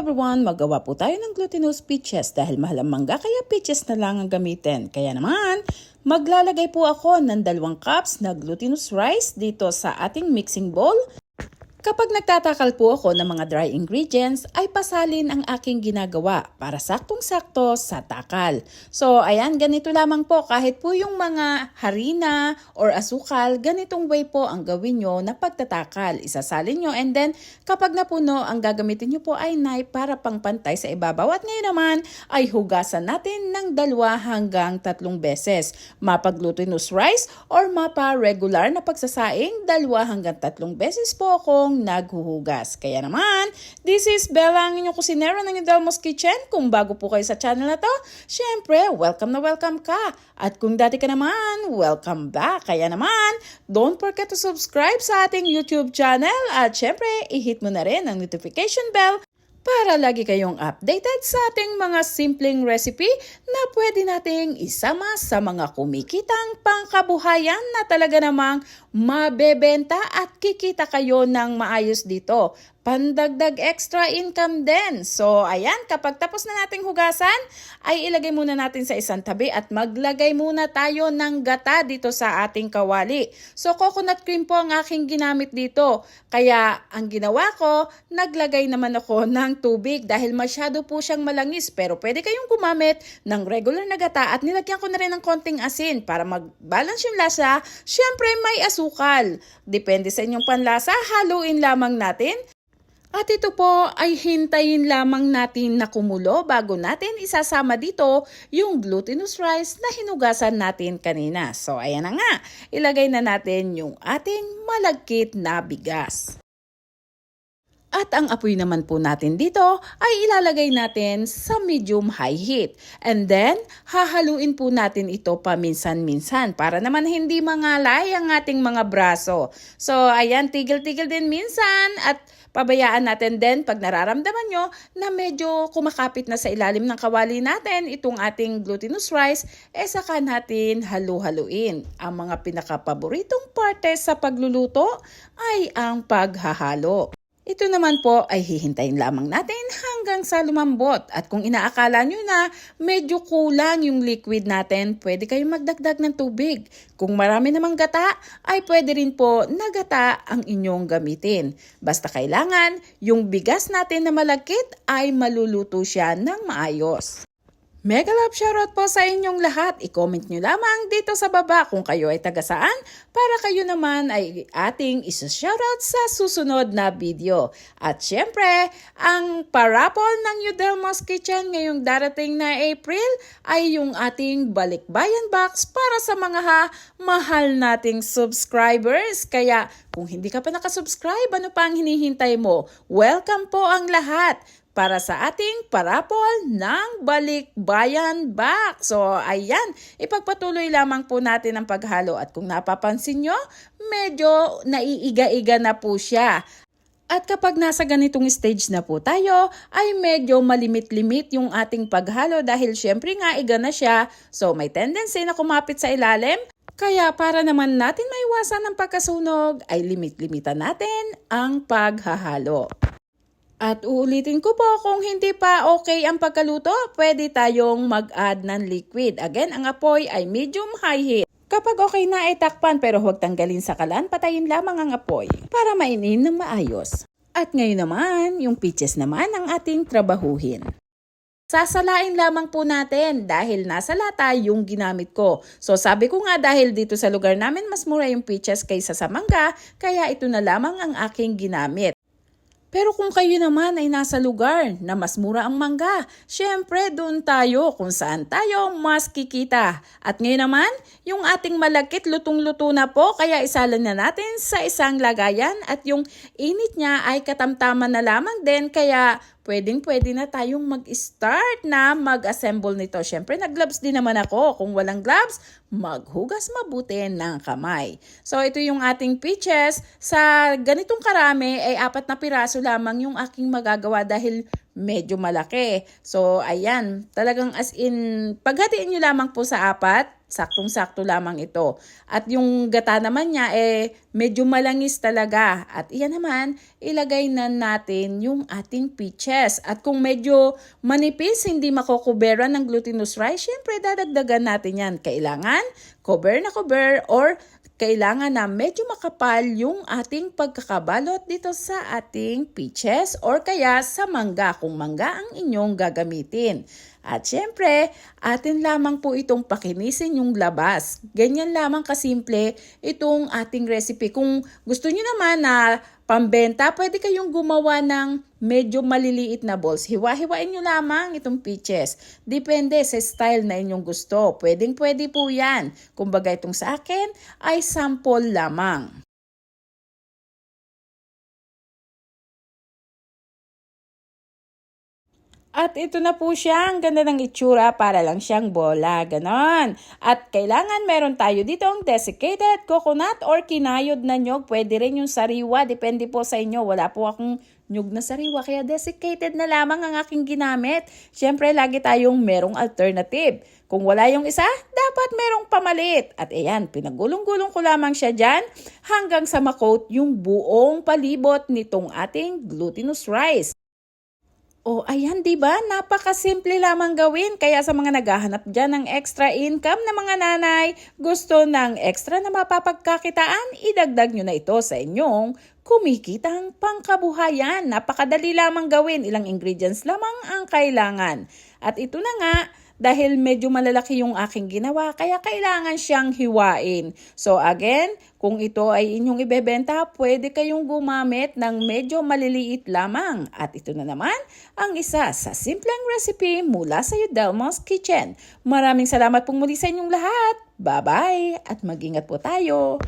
everyone! Magawa po tayo ng glutinous peaches dahil mahal ang mangga kaya peaches na lang ang gamitin. Kaya naman, maglalagay po ako ng dalawang cups na glutinous rice dito sa ating mixing bowl. Kapag nagtatakal po ako ng mga dry ingredients, ay pasalin ang aking ginagawa para saktong-sakto sa takal. So, ayan, ganito lamang po. Kahit po yung mga harina or asukal, ganitong way po ang gawin nyo na pagtatakal. Isasalin nyo and then kapag napuno, ang gagamitin nyo po ay knife para pangpantay sa ibabaw. At ngayon naman ay hugasan natin ng dalawa hanggang tatlong beses. Mapa glutinous rice or mapa regular na pagsasaing, dalawa hanggang tatlong beses po akong naghuhugas. Kaya naman, this is Bella, ang inyong kusinero ng Delmos Kitchen. Kung bago po kayo sa channel na to, syempre, welcome na welcome ka. At kung dati ka naman, welcome back. Kaya naman, don't forget to subscribe sa ating YouTube channel. At syempre, i-hit mo na rin ang notification bell para lagi kayong updated sa ating mga simpleng recipe na pwede nating isama sa mga kumikitang pangkabuhayan na talaga namang mabebenta at kikita kayo ng maayos dito. Pandagdag extra income din. So, ayan, kapag tapos na nating hugasan, ay ilagay muna natin sa isang tabi at maglagay muna tayo ng gata dito sa ating kawali. So, coconut cream po ang aking ginamit dito. Kaya, ang ginawa ko, naglagay naman ako ng tubig dahil masyado po siyang malangis. Pero pwede kayong gumamit ng regular na gata at nilagyan ko na rin ng konting asin para mag-balance yung lasa. Siyempre, may asukal. Depende sa inyong panlasa, haluin lamang natin. At ito po ay hintayin lamang natin na kumulo bago natin isasama dito yung glutinous rice na hinugasan natin kanina. So ayan na nga, ilagay na natin yung ating malagkit na bigas. At ang apoy naman po natin dito ay ilalagay natin sa medium high heat. And then, hahaluin po natin ito paminsan-minsan para naman hindi mangalay ang ating mga braso. So, ayan, tigil-tigil din minsan at pabayaan natin din pag nararamdaman nyo na medyo kumakapit na sa ilalim ng kawali natin itong ating glutinous rice, eh saka natin halu-haluin. Ang mga pinakapaboritong parte sa pagluluto ay ang paghahalo. Ito naman po ay hihintayin lamang natin hanggang sa lumambot. At kung inaakala nyo na medyo kulang yung liquid natin, pwede kayong magdagdag ng tubig. Kung marami namang gata, ay pwede rin po na gata ang inyong gamitin. Basta kailangan, yung bigas natin na malagkit ay maluluto siya ng maayos. Mega love shoutout po sa inyong lahat. I-comment nyo lamang dito sa baba kung kayo ay taga saan para kayo naman ay ating isa-shoutout sa susunod na video. At syempre, ang parapol ng Udelmos Kitchen ngayong darating na April ay yung ating balikbayan box para sa mga ha, mahal nating subscribers. Kaya kung hindi ka pa nakasubscribe, ano pa ang hinihintay mo? Welcome po ang lahat para sa ating parapol ng Balikbayan Back. So, ayan, ipagpatuloy lamang po natin ang paghalo at kung napapansin nyo, medyo naiiga-iga na po siya. At kapag nasa ganitong stage na po tayo, ay medyo malimit-limit yung ating paghalo dahil syempre nga iga na siya. So may tendency na kumapit sa ilalim. Kaya para naman natin maiwasan ng pagkasunog, ay limit-limitan natin ang paghahalo. At uulitin ko po, kung hindi pa okay ang pagkaluto, pwede tayong mag-add ng liquid. Again, ang apoy ay medium high heat. Kapag okay na ay takpan pero huwag tanggalin sa kalan, patayin lamang ang apoy para mainin ng maayos. At ngayon naman, yung peaches naman ang ating trabahuhin. Sasalain lamang po natin dahil nasa lata yung ginamit ko. So sabi ko nga dahil dito sa lugar namin mas mura yung peaches kaysa sa mangga, kaya ito na lamang ang aking ginamit. Pero kung kayo naman ay nasa lugar na mas mura ang mangga, syempre doon tayo kung saan tayo mas kikita. At ngayon naman, yung ating malagkit lutong-luto na po kaya isalan na natin sa isang lagayan at yung init niya ay katamtaman na lamang din kaya pwedeng pwede na tayong mag-start na mag-assemble nito. Syempre, nag-gloves din naman ako. Kung walang gloves, maghugas mabuti ng kamay. So, ito yung ating peaches. Sa ganitong karami, ay apat na piraso lamang yung aking magagawa dahil medyo malaki. So, ayan, talagang as in, paghatiin nyo lamang po sa apat, saktong-sakto lamang ito. At yung gata naman niya, eh, medyo malangis talaga. At iyan naman, ilagay na natin yung ating peaches. At kung medyo manipis, hindi makokuberan ng glutinous rice, syempre dadagdagan natin yan. Kailangan, cover na cover or kailangan na medyo makapal yung ating pagkakabalot dito sa ating peaches or kaya sa mangga kung mangga ang inyong gagamitin. At syempre, atin lamang po itong pakinisin yung labas. Ganyan lamang kasimple itong ating recipe. Kung gusto niyo naman na pambenta, pwede kayong gumawa ng medyo maliliit na balls. Hiwa-hiwain nyo lamang itong peaches. Depende sa style na inyong gusto. Pwedeng pwede po yan. Kumbaga itong sa akin ay sample lamang. At ito na po siya, ang ganda ng itsura para lang siyang bola, ganon. At kailangan meron tayo dito ang desiccated coconut or kinayod na nyog. Pwede rin yung sariwa, depende po sa inyo. Wala po akong nyug na sariwa, kaya desiccated na lamang ang aking ginamit. Siyempre, lagi tayong merong alternative. Kung wala yung isa, dapat merong pamalit. At ayan, pinagulong-gulong ko lamang siya dyan hanggang sa makoat yung buong palibot nitong ating glutinous rice. Oh, ayan, 'di ba? Napakasimple lamang gawin. Kaya sa mga naghahanap diyan ng extra income na mga nanay, gusto ng extra na mapapagkakitaan, idagdag nyo na ito sa inyong kumikitang pangkabuhayan. Napakadali lamang gawin. Ilang ingredients lamang ang kailangan. At ito na nga, dahil medyo malalaki yung aking ginawa, kaya kailangan siyang hiwain. So again, kung ito ay inyong ibebenta, pwede kayong gumamit ng medyo maliliit lamang. At ito na naman ang isa sa simpleng recipe mula sa Delmo's Kitchen. Maraming salamat pong muli sa inyong lahat. Bye-bye at mag-ingat po tayo.